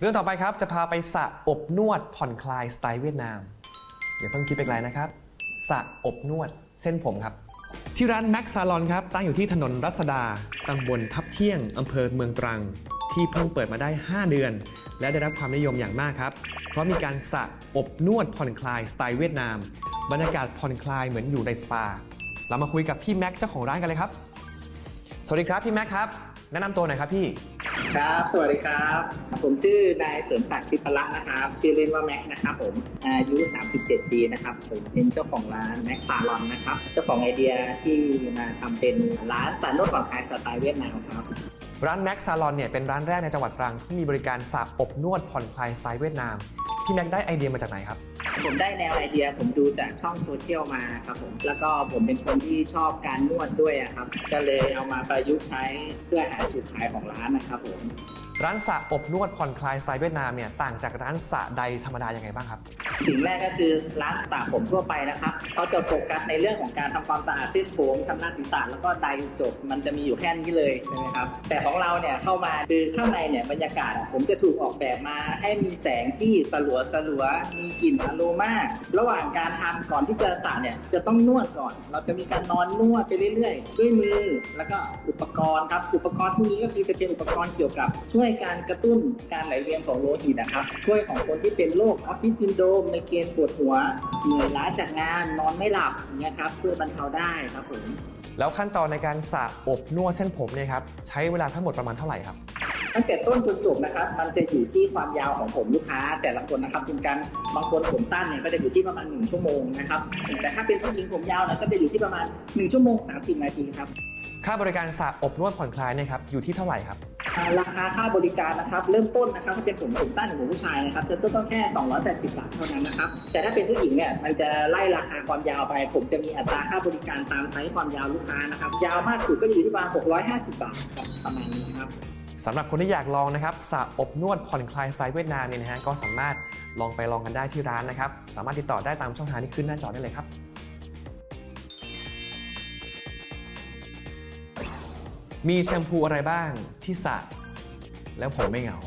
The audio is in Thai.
เรื่องต่อไปครับจะพาไปสระอบนวดผ่อนคลายสไตล์เวียดนาม อย่าเพิ่งคิดไปไกลนะครับสระอบนวดเส้นผมครับ ที่ร้านแม็กซาลอนครับตั้งอยู่ที่ถนนรัศดาตำบลทับเที่ยงอำเภอเมืองตรัง ที่เพิ่งเปิดมาได้ 5 เดือน และได้รับความนิยมอย่างมากครับ เพราะมีการสระอบนวดผ่อนคลายสไตล์เวียดนาม บรรยากาศผ่อนคลายเหมือนอยู่ในสปา เรามาคุยกับพี่แม็กเจ้าของร้านกันเลยครับ สวัสดีครับพี่แม็กครับ แนะนำตัวหน่อยครับพี่ ครับ สวัสดีครับ ผมชื่อนายเสริมศักดิ์ทิพละนะครับ ชื่อเล่นว่าแม็กนะครับผม อายุ 37 ปีนะครับ ผมเป็นเจ้าของร้านแม็กซาลอนนะครับ เจ้าของไอเดียที่มาทำเป็นร้านสารนวดผ่อนคลายสไตล์เวียดนามครับ ร้านแม็กซาลอนเนี่ยเป็นร้านแรกในจังหวัดตรังที่มีบริการสระอบนวดผ่อนคลายสไตล์เวียดนาม พี่แม็กได้ไอเดียมาจากไหนครับ ผมได้แนวไอเดียผมดูจากช่องโซเชียลมาครับผมแล้วก็ผมเป็นคนที่ชอบการนวดด้วยอะครับ ก็เลยเอามาประยุกต์ใช้เพื่อหาจุดขายของร้านนะครับผม ร้านสระอบนวดผ่อนคลายสไตล์เวียดนามเนี่ยต่างจากร้านสระใดธรรมดายังไงบ้างครับ สิ่งแรกก็คือร้านสระผมทั่วไปนะครับเขาจะโฟกัสในเรื่องของการทำความสะอาดเส้นผมชำระศีรษะแล้วก็ไดจบมันจะมีอยู่แค่นี้เลยใช่ไหมครับแต่ของเราเนี่ยเข้ามาคือข้างในเนี่ยบรรยากาศผมจะถูกออกแบบมาให้มีแสงที่สลัวสลัวมีกลิ่นอโรมาระหว่างการทำก่อนที่จะสระเนี่ยจะต้องนวดก่อน เราจะมีการนอนนวดไปเรื่อยๆ ด้วยมือ แล้วก็อุปกรณ์ครับอุปกรณ์พวกนี้ก็คือจะเป็นอุปกรณ์เกี่ยวกับช่วยการกระตุ้นการไหลเวียนของโลหิตนะครับ ช่วยของคนที่เป็นโรคออฟฟิศซินโดรมในเกณฑ์ปวดหัวเหนื่อยล้าจากงานนอนไม่หลับอย่างเงี้ยครับช่วยบรรเทาได้ครับผมแล้วขั้นตอนในการสระอบนวดเส้นผมเนี่ยครับใช้เวลาทั้งหมดประมาณเท่าไหร่ครับตั้งแต่ต้นจนจบนะครับ มันจะอยู่ที่ความยาวของผมลูกค้า แต่ละคนนะครับคุณกันบางคนผมสั้นเนี่ยก็จะอยู่ที่ประมาณ 1 ชั่วโมงนะครับแต่ถ้าเป็นผู้หญิงผมยาวเนี่ยก็จะอยู่ที่ประมาณ 1 ชั่วโมง 30 นาทีครับค่าบริการสระอบนวดผ่อนคลายเนี่ยครับอยู่ที่เท่าไหร่ครับอ่า ราคาค่าบริการนะครับเริ่มต้นนะครับถ้าเป็นผมผมสั้นหรือผมผู้ชายนะครับจะต้นต้องแค่ 280 บาทเท่านั้นนะครับแต่ถ้าเป็นผู้หญิงเนี่ยมันจะไล่ราคาความยาวไป ผมจะมีอัตราค่าบริการตามไซส์ความยาวลูกค้านะครับยาวมากสุดก็อยู่ที่ประมาณ 650 บาทครับประมาณนี้ครับสำหรับคนที่อยากลองนะครับสระอบนวดผ่อนคลายสไตล์เวียดนามเนี่ยนะฮะก็สามารถลองไปลองกันได้ที่ร้านนะครับสามารถติดต่อได้ตามช่องทางที่ขึ้นหน้าจอได้เลยครับ มีแชมพูอะไรบ้างที่สระแล้วผมไม่เหงา